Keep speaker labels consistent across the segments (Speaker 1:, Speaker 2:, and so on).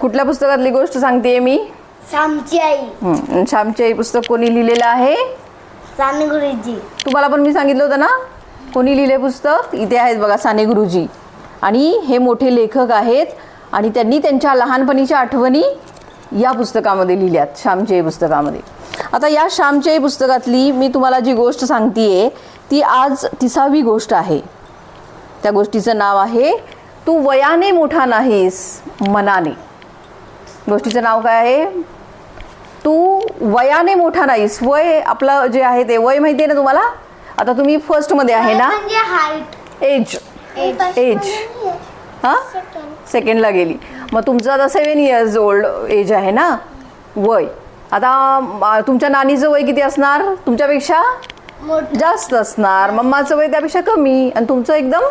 Speaker 1: कुठल्या पुस्तकातली गोष्ट सांगते मी?
Speaker 2: श्यामची आई.
Speaker 1: हं, श्यामची आई पुस्तक कोणी लिहिलेलं आहे?
Speaker 2: साने गुरुजी.
Speaker 1: तुम्हाला पण मी सांगितलं होतं ना? कोणी लिहिले पुस्तक? इथे आहेत बघा साने गुरुजी. आणि हे मोठे लेखक आहेत आणि त्यांनी त्यांच्या लहानपणीच्या आठवणी या पुस्तकामध्ये लिहिल्यात श्यामचे पुस्तकामध्ये. आता या श्यामचे पुस्तकातली मी तुम्हाला जी गोष्ट सांगतेय ती आज तिसावी गोष्ट आहे. त्या गोष्टीचं नाव आहे तू वयाने मोठा नाहीस मनाने. गोष्टीचं नाव काय आहे? तू वयाने मोठा नाहीस. वय आपलं जे आहे ते वय माहिती आहे ना तुम्हाला? आता तुम्ही फर्स्टमध्ये आहे ना? एज एज हां? सेकंडला गेली. मग तुमचं आता सेवन इयर्स ओल्ड एज आहे ना? वय. आता तुमच्या नानीचं वय किती असणार? तुमच्यापेक्षा जास्त असणार. मम्माचं वय त्यापेक्षा कमी. आणि तुमचं एकदम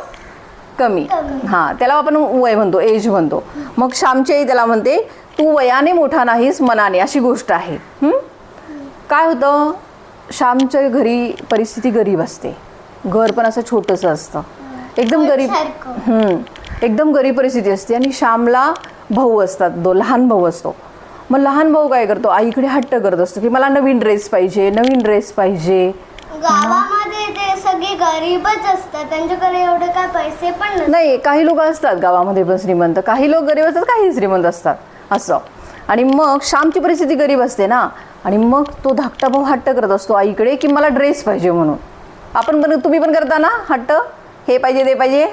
Speaker 1: कमी.
Speaker 2: कमी.
Speaker 1: हां त्याला आपण वय म्हणतो एज म्हणतो. मग श्यामची आई त्याला म्हणते तू वयाने मोठा नाहीस मनाने अशी गोष्ट आहे? काय होतं? श्यामच्या घरी परिस्थिती गरीब असते. घर पण असं छोटंसं असतं. एकदम गरीब. एकदम गरीब परिस्थिती असते आणि श्यामला भाऊ असतात. दो लहान भाऊ असतो. मग लहान भाऊ काय करतो? आईकडे हट्ट करत असतो की मला नवीन ड्रेस पाहिजे नवीन ड्रेस पाहिजे.
Speaker 2: गावामध्ये ते सगळे गरीबच असतात. त्यांच्याकडे एवढे काय पैसे पण
Speaker 1: नाही काही लोक असतात गावामध्ये पण श्रीमंत. काही लोक गरीब असतात काही श्रीमंत असतात. असं. आणि मग श्यामची परिस्थिती गरीब असते ना. आणि मग तो धाकटा भाऊ हट्ट करत असतो आईकडे की मला ड्रेस पाहिजे म्हणून. आपण पण तुम्ही पण करता ना हट्ट? हे पाहिजे ते पाहिजे?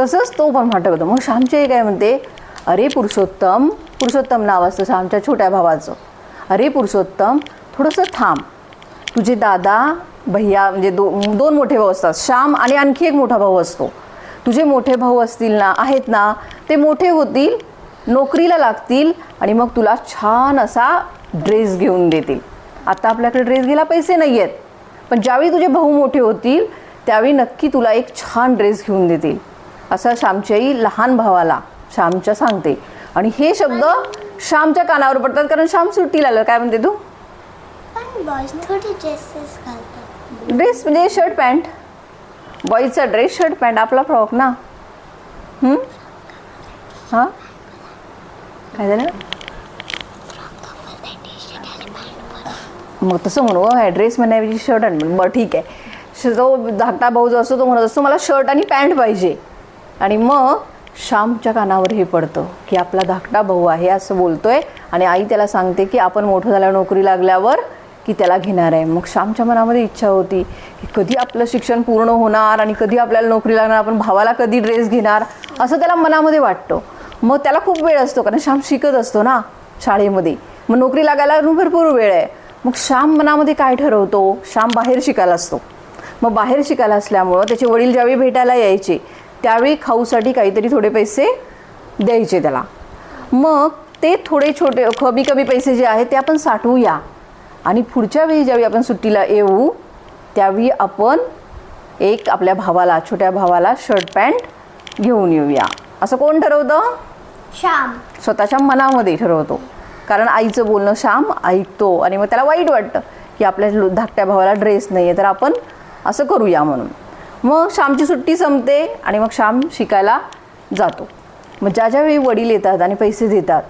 Speaker 1: तसंच तो पण हट्ट करतो. मग श्यामची आई काय म्हणते? अरे पुरुषोत्तम पुरुषोत्तम नाव असतं श्यामच्या छोट्या भावाचं. अरे पुरुषोत्तम थोडंसं थांब. तुझे दादा भैया म्हणजे दो दोन मोठे भाऊ असतात. श्याम आणि आणखी एक मोठा भाऊ असतो. तुझे मोठे भाऊ असतील ना आहेत ना ते मोठे होतील नोकरीला लागतील आणि मग तुला छान असा ड्रेस घेऊन देतील. आता आपल्याकडे ड्रेस घ्यायला पैसे नाही आहेत पण ज्यावेळी तुझे भाऊ मोठे होतील त्यावेळी नक्की तुला एक छान ड्रेस घेऊन देतील. असं श्यामची आई लहान भावाला श्यामच्या सांगते. आणि हे शब्द श्यामच्या कानावर पडतात कारण श्याम सुट्टीला आलं. काय म्हणते तू? ड्रेस म्हणजे शर्ट पॅन्ट. बॉईजचा ड्रेस शर्ट पॅन्ट. आपला फ्रॉक ना? हं? काय झालं मग तसं म्हणू हा ड्रेस म्हणण्याऐवजी शर्ट आणि बरं ठीक. आहे श- जो धाकटा भाऊ जो असतो तो म्हणत असतो मला शर्ट आणि पॅन्ट पाहिजे आणि मग श्यामच्या कानावर हे पडतं की आपला धाकटा भाऊ आहे असं बोलतोय आणि आई त्याला सांगते की आपण मोठं झाल्यावर नोकरी लागल्यावर की त्याला घेणार आहे मग श्यामच्या मनामध्ये इच्छा होती की कधी आपलं शिक्षण पूर्ण होणार आणि कधी आपल्याला नोकरी लागणार आपण भावाला कधी ड्रेस घेणार असं त्याला मनामध्ये वाटतं मग त्याला खूप वेळ असतो कारण श्याम शिकत असतो ना शाळेमध्ये. मग नोकरी लागायला भरपूर वेळ आहे. मग श्याम मनामध्ये काय ठरवतो? श्याम बाहेर शिकायला असतो. मग बाहेर शिकायला असल्यामुळं त्याचे वडील ज्यावेळी भेटायला यायचे त्यावेळी खाऊसाठी काहीतरी थोडे पैसे द्यायचे त्याला. मग ते थोडे छोटे कमी कमी पैसे जे आहेत ते आपण साठवूया. आणि पुढच्या वेळी ज्यावेळी आपण सुट्टीला येऊ त्यावेळी आपण एक आपल्या भावाला छोट्या भावाला शर्ट पॅन्ट घेऊन येऊया. असं कोण ठरवतं?
Speaker 2: श्याम.
Speaker 1: स्वतःच्या मनामध्ये ठरवतो. कारण आईचं बोलणं श्याम ऐकतो. आणि मग त्याला वाईट वाटतं की आपल्या धाकट्या भावाला ड्रेस नाही आहे तर आपण असं करूया म्हणून. मग श्यामची सुट्टी संपते आणि मग श्याम शिकायला जातो. मग ज्या ज्यावेळी वडील येतात आणि पैसे देतात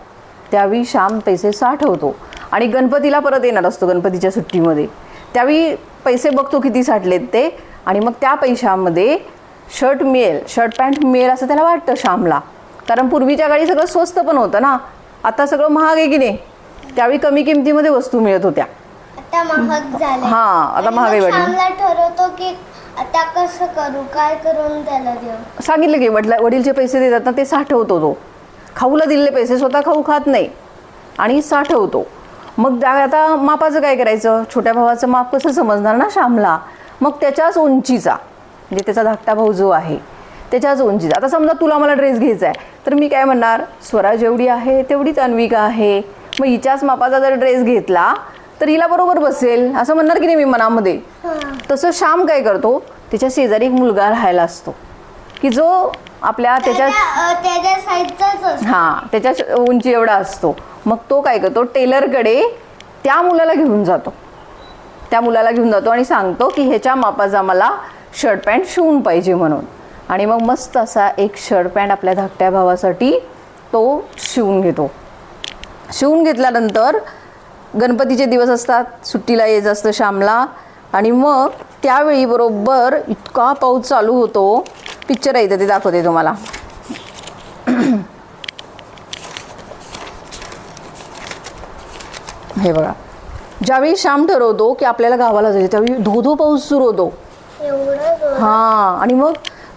Speaker 1: त्यावेळी श्याम पैसे साठवतो. आणि गणपतीला परत येणार असतो गणपतीच्या सुट्टीमध्ये. त्यावेळी पैसे बघतो किती साठलेत ते. आणि मग त्या पैशामध्ये शर्ट मिळेल. शर्ट पॅन्ट मिळेल असं त्याला वाटतं श्यामला. कारण पूर्वीच्या काळी सगळं स्वस्त पण होतं ना. आता सगळं महाग आहे की नाही? त्यावेळी कमी किमतीमध्ये वस्तू मिळत होत्या.
Speaker 2: आता महाग झाले
Speaker 1: हा, आता
Speaker 2: आणि
Speaker 1: महागाई
Speaker 2: मग
Speaker 1: वाढली.
Speaker 2: श्यामला ठरवतो की आता कसं करू काय करून त्याला देऊ?
Speaker 1: सांगितलं की वडला वडीलचे पैसे देतात ना ते साठवतो तो. खाऊला दिलेले पैसे स्वतः खाऊ खात नाही. आणि साठवतो. मग त्या आता मापाचं काय करायचं? छोट्या भावाचं माप कसं समजणार ना श्यामला मग त्याच्याच उंचीचा. म्हणजे त्याचा धाकटा भाऊ जो आहे त्याच्याच उंचीचा आता समजा तुला मला ड्रेस घ्यायचा आहे तर मी काय म्हणणार? स्वरा जेवढी आहे तेवढीच अन्विका आहे. मग हिच्याच मापाचा जर ड्रेस घेतला तर हिला बरोबर बसेल. असं म्हणणार की नाही मी मनामध्ये? तसं श्याम काय करतो? त्याच्या शेजारी एक मुलगा राहायला असतो. की जो आपल्या त्याच्या हां त्याच्या उंची एवढा असतो. मग तो काय करतो? टेलरकडे त्या मुलाला घेऊन जातो. त्या मुलाला घेऊन जातो आणि सांगतो की ह्याच्या मापाचा मला शर्ट पॅन्ट शिवून पाहिजे म्हणून. आणि मग मस्त असा एक शर्ट पॅन्ट आपल्या धाकट्या भावासाठी तो शिवून घेतो. शिवून घेतल्यानंतर गणपतीचे दिवस असतात सुट्टीला यायचं असतं श्यामला. आणि मग त्यावेळी बरोबर इतका पाऊस चालू होतो पिक्चर आहे ते दाखवते तुम्हाला. हे बघा. ज्यावेळी श्याम ठरवतो की आपल्याला गावाला जायचं त्यावेळी धो धो पाऊस सुरू होतो. हां आणि मग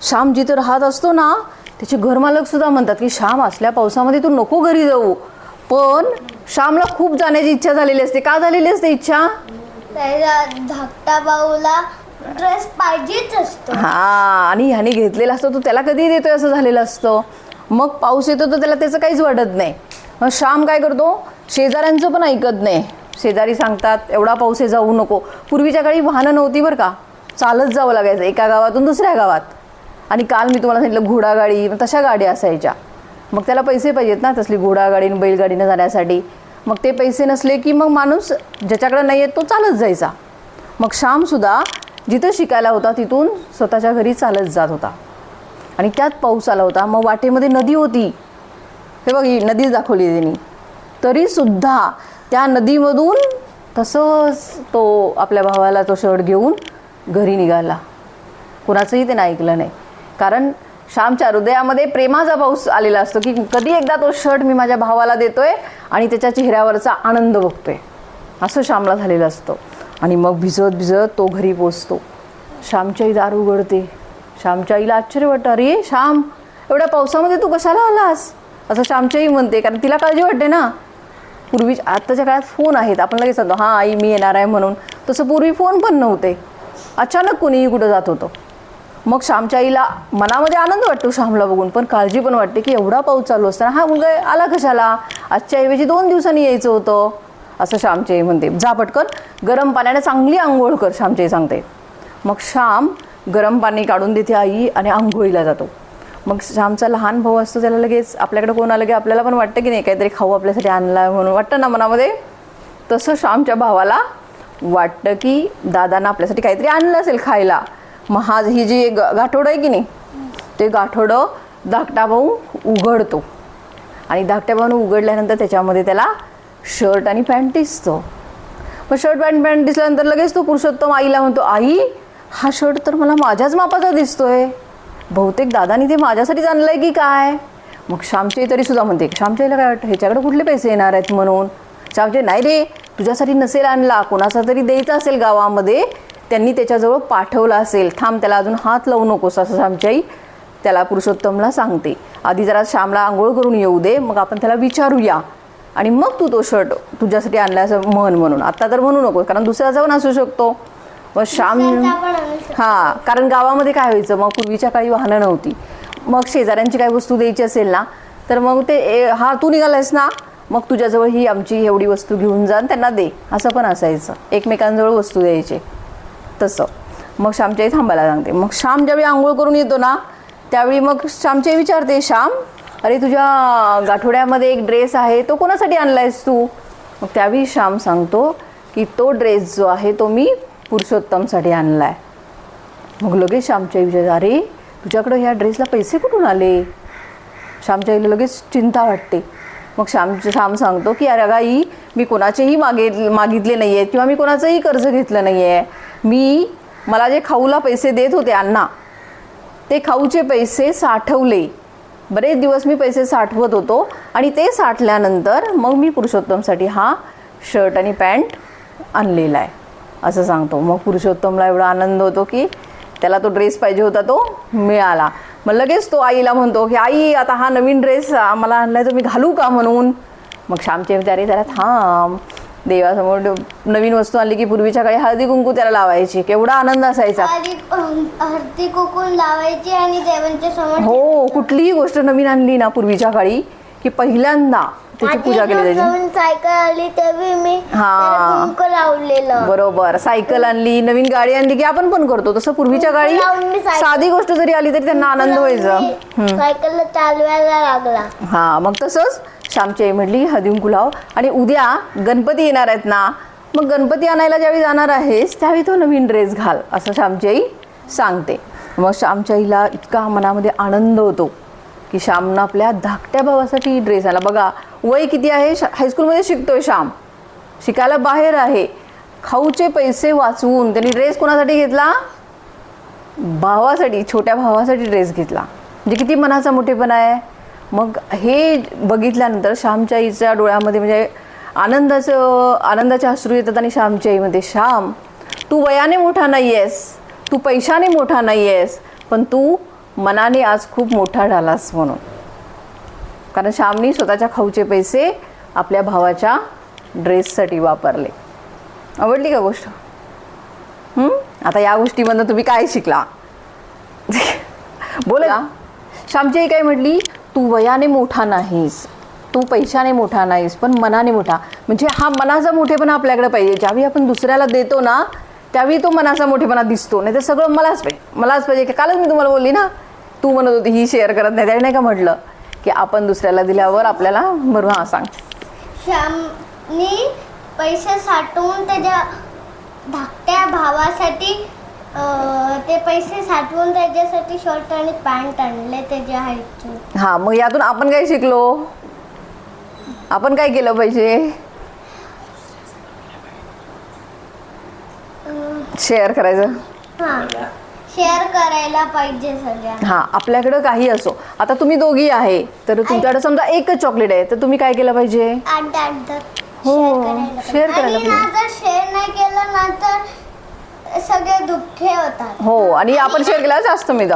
Speaker 1: श्याम जिथे राहत असतो ना त्याचे घरमालक सुद्धा म्हणतात की श्याम असल्या पावसामध्ये तू नको घरी जाऊ. पण श्यामला खूप जाण्याची इच्छा झालेली असते. का झालेली असते इच्छा?
Speaker 2: धाकटा भाऊला ड्रेस पाहिजेच असतो.
Speaker 1: हा आणि ह्याने घेतलेला असतो तो त्याला कधी देतोय असं झालेलं असतं. मग पाऊस येतो तर त्याला त्याचं काहीच वाटत नाही. मग श्याम काय करतो? शेजाऱ्यांचं पण ऐकत नाही. शेजारी सांगतात एवढा पाऊस आहे जाऊ नको. पूर्वीच्या काळी वाहनं नव्हती बरं का. चालत जावं लागायचं एका गावातून दुसऱ्या गावात. आणि काल मी तुम्हाला सांगितलं घोडागाडी तशा गाड्या असायच्या. मग त्याला पैसे पाहिजेत ना तसली घोडागाडी आणि बैलगाडीनं जाण्यासाठी. मग ते पैसे नसले की मग माणूस ज्याच्याकडे नाही आहेत तो चालत जायचा. मग श्यामसुद्धा जिथं शिकायला होता तिथून स्वतःच्या घरी चालत जात होता. आणि त्यात पाऊस आला होता. मग वाटेमध्ये नदी होती. हे बघ ही नदीच दाखवली त्यांनी. तरीसुद्धा त्या नदीमधून तसंच तो आपल्या भावाला तो शर्ट घेऊन घरी निघाला. कुणाचंही त्यानं ऐकलं नाही. कारण श्यामच्या हृदयामध्ये प्रेमाचा पाऊस आलेला असतो की कधी एकदा तो शर्ट मी माझ्या भावाला देतोय आणि त्याच्या चेहऱ्यावरचा आनंद बघतोय. असं श्यामला झालेलं असतं. आणि मग भिजत भिजत तो घरी पोचतो. श्यामच्या आई दार उघडते. श्यामच्या आईला आश्चर्य वाटतं. अरे श्याम एवढ्या पावसामध्ये तू कशाला आलास? असं श्यामच्या आई म्हणते कारण तिला काळजी वाटते ना. पूर्वी आत्ताच्या काळात फोन आहेत. आपण लगेच सांगतो हां आई मी येणार आहे म्हणून. तसं पूर्वी फोन पण नव्हते. अचानक कोणीही कुठं जात होतं. मग श्यामच्या आईला मनामध्ये आनंद वाटतो श्यामला बघून पण काळजी पण वाटते की एवढा पाऊस चालू असताना हा मुलगा आला कशाला? आजच्या ऐवजी दोन दिवसांनी यायचं होतं असं श्यामची आई म्हणते. जा पटकन गरम पाण्याने चांगली आंघोळ कर श्यामची आई सांगते. मग श्याम गरम पाणी काढून देते आई आणि आंघोळीला जातो. मग श्यामचा लहान भाऊ असतो त्याला लगेच आपल्याकडे कोण आलं की आपल्याला पण वाटतं की नाही काहीतरी खाऊ आपल्यासाठी आणला म्हणून. वाटतं ना मनामध्ये? तसं श्यामच्या भावाला वाटतं की दादानं आपल्यासाठी काहीतरी आणलं असेल खायला. मग हा ही जी गाठोडं आहे की नाही ते गाठोडं धाकटा भाऊ उघडतो. आणि धाकट्या भाऊ उघडल्यानंतर त्याच्यामध्ये त्याला शर्ट आणि पॅन्ट दिसतो. मग शर्ट पॅन्ट पॅन्ट दिसल्यानंतर लगेच तो पुरुषोत्तम आईला म्हणतो आई हा शर्ट तर मला माझ्याच मापाचा दिसतोय. बहुतेक दादानी ते माझ्यासाठीच आणलंय की काय? मग श्यामची तरी सुद्धा म्हणते श्यामच्याईला काय वाटतं? ह्याच्याकडे कुठले पैसे येणार आहेत म्हणून? श्यामचे नाही रे तुझ्यासाठी नसेल आणला. कोणाचा तरी द्यायचा असेल गावामध्ये त्यांनी त्याच्याजवळ पाठवला असेल. थांब त्याला अजून हात लावू नकोस असं आई त्याला पुरुषोत्तमला सांगते. आधी जरा श्यामला आंघोळ करून येऊ दे मग आपण त्याला विचारूया. आणि मग तू तो शर्ट तुझ्यासाठी आणला असं म्हण म्हणून. आता तर म्हणू नको कारण दुसऱ्याचा पण असू शकतो. मग श्याम. हां कारण गावामध्ये काय व्हायचं मग पूर्वीच्या काळी वाहनं नव्हती. मग शेजाऱ्यांची काही वस्तू द्यायची असेल ना तर मग ते ए, हा तू निघालायस ना मग तुझ्याजवळ ही आमची एवढी वस्तू घेऊन जा त्यांना दे. असं पण असायचं. एकमेकांजवळ वस्तू द्यायचे. तसं. मग श्यामच्याही थांबायला सांगते. मग श्याम ज्यावेळी आंघोळ करून येतो ना त्यावेळी मग श्यामच्याही विचारते श्याम अरे तुझ्या गाठोड्यामध्ये एक ड्रेस आहे तो कोणासाठी आणला आहेस तू? मग त्यावेळी श्याम सांगतो की तो ड्रेस जो आहे तो मी पुरुषोत्तमसाठी आणला आहे मग लगेच श्यामच्या विचार अरे तुझ्याकडं ह्या ड्रेसला पैसे कुठून आले? श्यामच्या आईला लगेच चिंता वाटते. मग श्याम श्याम सांगतो की अरे गाई मी कोणाचेही मागे मागितले नाही आहेत किंवा मी कोणाचंही कर्ज घेतलं नाही आहे मी मला जे खाऊला पैसे देत होते अण्णा ते खाऊचे पैसे साठवले. बरेच दिवस मी पैसे साठवत होतो आणि ते साठल्यानंतर मग मी पुरुषोत्तमसाठी हा शर्ट आणि पॅन्ट आणलेला आहे. असं सांगतो. मग पुरुषोत्तमला एवढा आनंद होतो की त्याला तो ड्रेस पाहिजे होता तो मिळाला. मग लगेच तो आईला म्हणतो की आई आता हा नवीन ड्रेस मला आणलाय तर मी घालू का म्हणून? मग श्यामचे विचारे त्याला थांब. देवासमोर नवीन वस्तू आणली की पूर्वीच्या काळी हळदी कुंकू त्याला लावायची. केवढा आनंद असायचा.
Speaker 2: हळदी कुकून लावायची आणि देवांच्या समोर
Speaker 1: हो कुठलीही गोष्ट नवीन आणली ना पूर्वीच्या काळी की पहिल्यांदा त्याची पूजा केली जायची
Speaker 2: सायकल आली तेव्हा मी
Speaker 1: हा.
Speaker 2: कुंकू लावलेलं.
Speaker 1: बरोबर. सायकल आणली नवीन गाडी आणली की आपण पण करतो. तसं पूर्वीच्या काळी
Speaker 2: सायकल-
Speaker 1: साधी गोष्ट जरी आली तरी त्यांना आनंद व्हायचा.
Speaker 2: मी सायकलला चालवायला लागला.
Speaker 1: हा मग तसंच श्यामची आई म्हटली हदिम गुलाव आणि उद्या गणपती येणार आहेत ना मग गणपती आणायला ज्यावेळी जाणार आहेस त्यावेळी तो नवीन ड्रेस घाल असं श्यामची आई सांगते. मग श्यामच्या आईला इतका मनामध्ये आनंद होतो की श्यामनं आपल्या धाकट्या भावासाठी ड्रेस आला बघा वय किती आहे? हायस्कूलमध्ये शिकतोय श्याम. शिकायला बाहेर आहे. खाऊचे पैसे वाचवून त्यांनी ड्रेस कोणासाठी घेतला? भावासाठी छोट्या भावासाठी ड्रेस घेतला. म्हणजे किती मनाचा मोठेपणा आहे. मग हे बघितल्यानंतर श्यामच्या आईच्या डोळ्यामध्ये म्हणजे आनंदाचं आनंदाचे अश्रू येतात आणि श्यामच्या आईमध्ये श्याम तू वयाने मोठा नाही आहेस तू पैशाने मोठा नाही आहेस पण तू मनाने आज खूप मोठा झालास म्हणून. कारण श्यामनी स्वतःच्या खाऊचे पैसे आपल्या भावाच्या ड्रेससाठी वापरले. आवडली का गोष्ट? आता या गोष्टीमधनं तुम्ही काय शिकला? बोला. श्यामची आई काय म्हटली? तू वयाने मोठा नाहीस. तू पैशाने मोठा नाहीस पण मनाने मोठा. म्हणजे हा मनाचा मोठेपणा आपल्याकडे पाहिजे. ज्यावेळी आपण दुसऱ्याला देतो ना त्यावेळी तो मनाचा मोठेपणा दिसतो. नाही तर सगळं मलाच पाहिजे. मलाच पाहिजे की कालच मी तुम्हाला बोलली ना तू म्हणत होती ही शेअर करत नाही. त्याने नाही का म्हटलं की आपण दुसऱ्याला दिल्यावर आपल्याला बरोबर हां सांग.
Speaker 2: श्यामनी पैसे साठवून त्याच्या धाकट्या भावासाठी ते पैसे साठवून त्याच्यासाठी शर्ट आणि पॅन्ट आणले त्याच्या हाईटचे
Speaker 1: हां मग यातून आपण काय शिकलो? आपण काय केलं पाहिजे? शेअर करायचं?
Speaker 2: हां शेअर करायला पाहिजे सगळ्यांना
Speaker 1: हां आपल्याकडं काही असो. आता तुम्ही दोघी आहे तर तुमच्याकडे समजा एकच चॉकलेट आहे तर तुम्ही काय केलं पाहिजे?
Speaker 2: अर्ध अर्ध
Speaker 1: हो,
Speaker 2: शेअर करायला पाहिजे. ना जर शेअर नाही केलं ना तर सगळे दुःखे होतात.
Speaker 1: हो आणि आपण शेअर केला जास्त मी